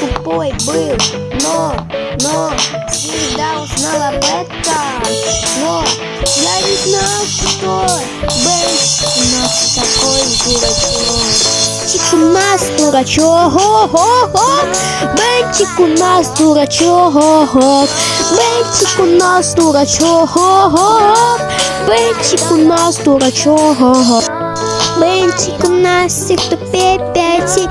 Тупой был, но, но всегда узнала об этом. Но я не знал, что Бэйс у нас такой дурачок. У нас дурачок, Бенчик у нас дурачок, Бенчик у нас дурачок, Бенчик у нас дурачок. Бенчик у нас всех тупее пяти,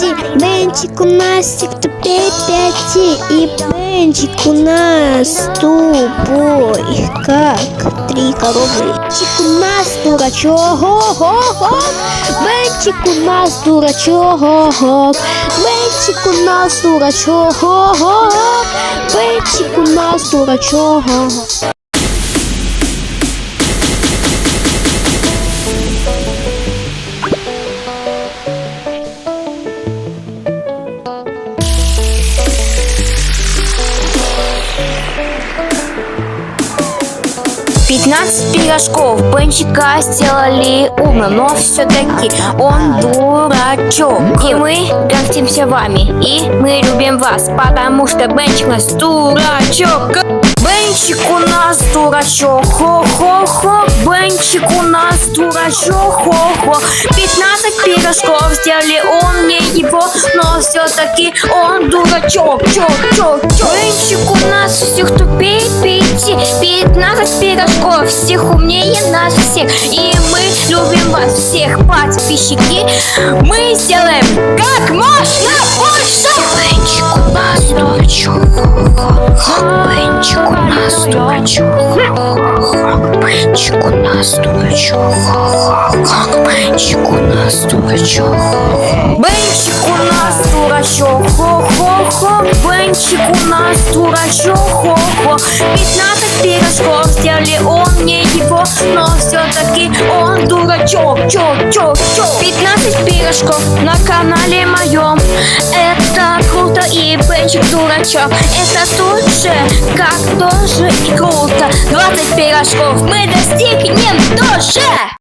ти. Бенчик у нас всех тупее пяти, и Бенчик у нас тупой, как три коровы. Бенчик у нас дурачок, Бенчик у нас дурачок, Бенчик у нас дурачок, Бенчик у нас дурачок. Пятнадцать пирожков Бенчика сделали умным, но все-таки он дурачок. И мы гордимся вами, и мы любим вас, потому что Бенчик у нас дурачок. Бенчик у нас дурачок, хо-хо-хо. Бенчик у нас дурачок, хо-хо. Пятнадцать пирожков сделали он мне его, но все-таки он дурачок, чок, чок, чок. Бенчик у нас всех тупее пяти, пятнадцать пирожков, всех умнее нас всех. И мы любим вас всех, подписчики. Мы сделаем как можно больше. Бенчик у нас дурачок, Бенчик у нас дурачок, Бенчик у дурачок, хо-хо. Пятнадцать пирожков сделали он мне его, но все-таки он дурачок, чок, чок, чок. Пятнадцать пирожков на канале моем, это круто и Бенчик дурачок, это тут же, как тоже и круто. Двадцать пирожков мы достигнем тоже.